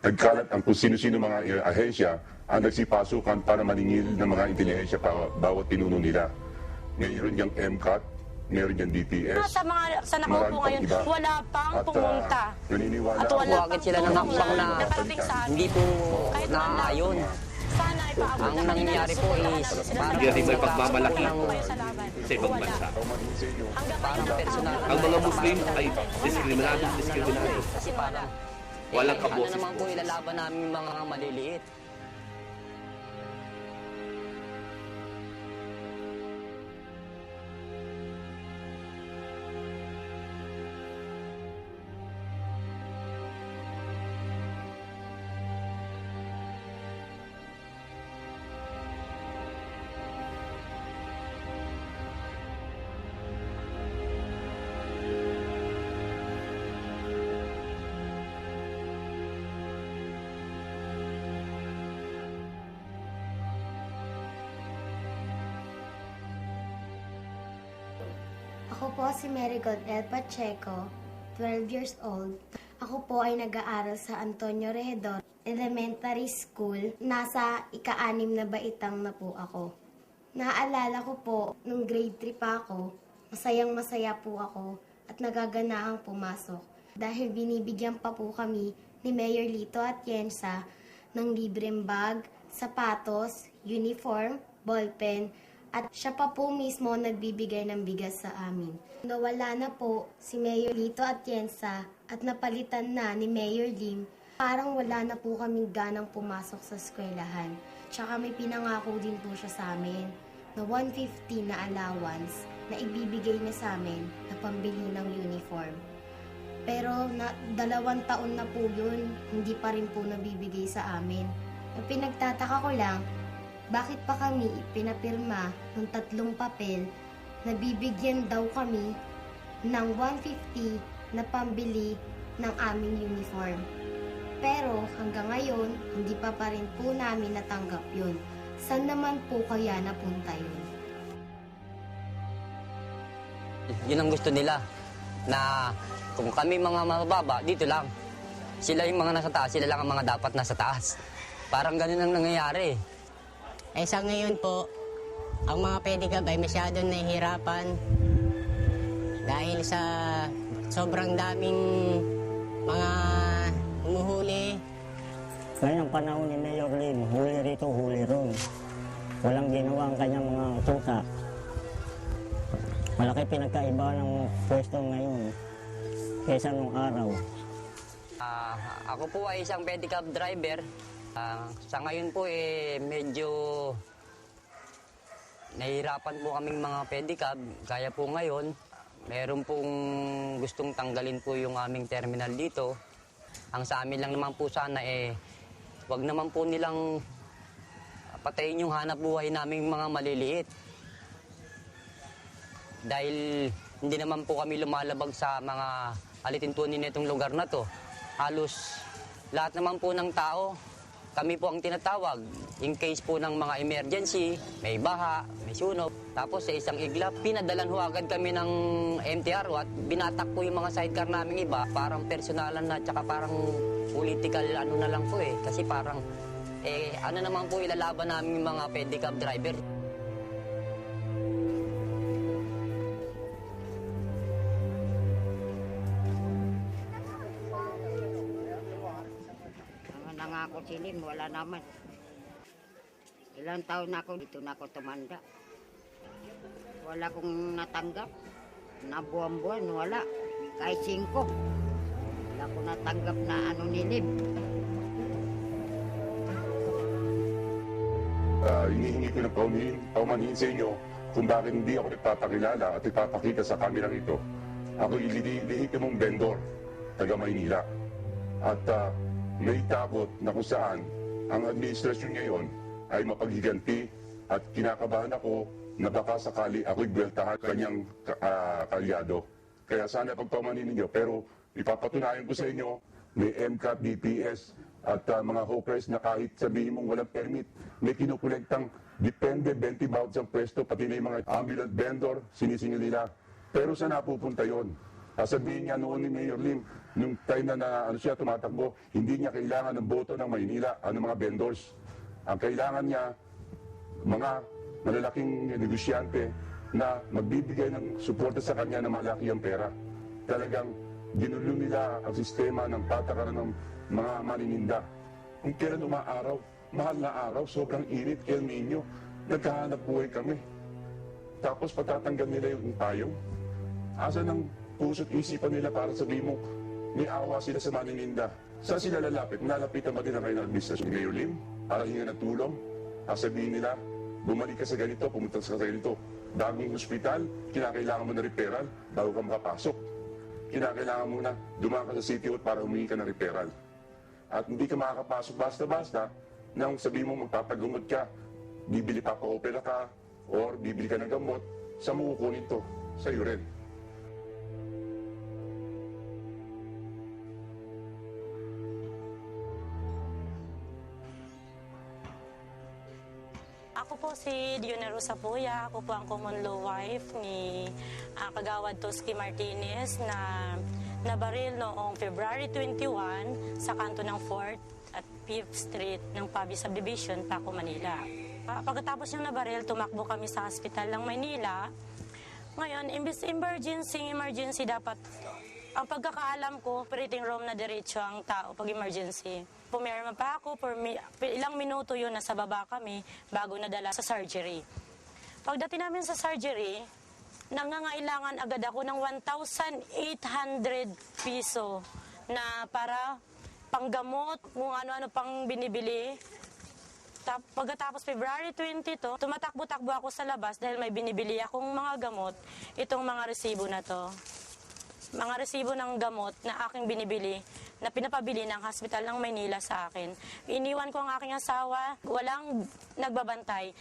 nagkalat ang kung sino-sino mga ahensya ang nagsipasukan para maningil ng mga intelihensya para bawat pinuno nila. Mayroon yung MCAT, meron yung DTS. Sa mga sa nakaupo pang ngayon, iba. wala pang At, pumunta. naniniwala At ako. wala Bakit pang sila tulong nangampang na amin. Hindi po naaayon. Sana ipaabot Ang na kanila nangyayari na po is parang sa Hindi may mga pagmamalaki sa laban. sa ibang bansa. Parang personal. Ang mga Muslim ay diskriminado, diskriminado. Kasi parang Walang kaboses. Ano naman po ilalaban namin yung mga maliliit. Ako po si Marigold L. Pacheco, 12 years old. Ako po ay nag-aaral sa Antonio Regidor Elementary School. Nasa ika-anim na baitang na po ako. Naaalala ko po, nung grade 3 pa ako, masayang masaya po ako at nagaganahang pumasok. Dahil binibigyan pa po kami ni Mayor Lito Atienza ng libreng bag, sapatos, uniform, ballpen, at siya pa po mismo nagbibigay ng bigas sa amin. Nawala na po si Mayor Lito Atienza at napalitan na ni Mayor Lim, parang wala na po kaming ganang pumasok sa eskwelahan. Tsaka may pinangako din po siya sa amin na 150 na allowance na ibibigay niya sa amin na pambili ng uniform. Pero na, dalawang taon na po yun, hindi pa rin po nabibigay sa amin. Ang pinagtataka ko lang, bakit pa kami pinapirma ng tatlong papel na bibigyan daw kami ng 150 na pambili ng aming uniform. Pero hanggang ngayon, hindi pa pa rin po namin natanggap yun. Saan naman po kaya napunta yun? Yun ang gusto nila. Na kung kami mga mababa, dito lang. Sila yung mga nasa taas, sila lang ang mga dapat nasa taas. Parang ganun ang nangyayari. Eh sa ngayon po, ang mga pedicab ay masyadong nahihirapan dahil sa sobrang daming mga humuhuli. Ngayong panahon ni Mayor Lim, huli rito, huli ron. Walang ginawa ang kanyang mga tuta. Malaki pinagkaiba ng pwesto ngayon kaysa nung araw. Ah, ako po ay isang pedicab driver. Ah, sa ngayon po eh medyo nahihirapan po kaming mga pedicab. Kaya po ngayon, meron pong gustong tanggalin po yung aming terminal dito. Ang sa amin lang naman po sana eh, wag naman po nilang patayin yung hanap buhay naming mga maliliit. Dahil hindi naman po kami lumalabag sa mga alitintunin nitong lugar na to. Halos lahat naman po ng tao, kami po ang tinatawag. In case po ng mga emergency, may baha, may sunog. Tapos sa isang iglap, pinadalan ho agad kami ng MTR at binatak po yung mga sidecar namin iba. Parang personalan na tsaka parang political ano na lang po eh. Kasi parang eh ano naman po ilalaban namin yung mga pedicab driver. Ang nangako si Lim, wala naman. Ilang taon na ako, dito na ako tumanda. Wala kong natanggap. Na buwan-buwan, wala. Kahit singko. Wala ko natanggap na ano ni Lim. Ah, hinihingi ko ng paumanhin, paumanhin sa inyo kung bakit hindi ako nagpapakilala at nagpapakita sa kamerang ito. Ako ililihit mong vendor, taga Maynila. At ah, may takot na kung saan ang administrasyon ngayon ay mapaghiganti at kinakabahan ako na baka sakali ako'y buweltahan kanyang uh, kalyado. Kaya sana pagpamanin ninyo. Pero ipapatunayan ko sa inyo, may MCAT, DPS, at ah, mga hawkers na kahit sabihin mong walang permit, may kinukolektang depende 20 bawat sa pwesto, pati na yung mga ambulant vendor, sinisingil nila. Pero saan napupunta yon? Sasabihin niya noon ni Mayor Lim, nung time na, na ano siya tumatakbo, hindi niya kailangan ng boto ng Maynila, ano mga vendors. Ang kailangan niya, mga malalaking negosyante na magbibigay ng suporta sa kanya na malaki ang pera. Talagang ginulo nila ang sistema ng patakaran ng mga manininda. Kung kailan umaaraw, mahal na araw, sobrang init, El Nino, nagkahanap buhay kami. Tapos patatanggal nila yung payong. Asa ng puso't isipan nila para sabihin mo, may awa sila sa manininda. Saan sila lalapit? Nalapitan ba din ang kayo ng administrasyon ni Mayor Lim para hingan ng tulong? Sasabihin nila, bumalik ka sa ganito, pumunta sa ganito. Bagong ospital, kinakailangan mo na referral bago ka makapasok. Kinakailangan mo na dumaan ka sa City Hall para humingi ka ng referral. At hindi ka makakapasok basta-basta nang sabihin mo magpapagamot ka, bibili pa opera ka, or bibili ka ng gamot, sa mo kukunin to? Sa iyo rin. Ako po si Diona Rosa Puya. Ako po ang common law wife ni ah, Kagawad Toski Martinez na nabaril noong February 21 sa kanto ng 4th at 5th Street ng Pabi Subdivision, Paco, Manila. Ah, Pagkatapos niyang nabaril, tumakbo kami sa hospital ng Maynila. Ngayon, imbis emergency, emergency dapat ang pagkakaalam ko, operating room na diretso ang tao pag emergency. Pumirma pa ako, for mi- ilang minuto yun, nasa baba kami, bago nadala sa surgery. Pagdating namin sa surgery, nangangailangan agad ako ng 1,800 piso na para panggamot, kung ano-ano pang binibili. Tap, pagkatapos February 22, tumatakbo-takbo ako sa labas dahil may binibili akong mga gamot, itong mga resibo na to mga resibo ng gamot na aking binibili na pinapabili ng hospital ng Maynila sa akin. Iniwan ko ang aking asawa, walang nagbabantay.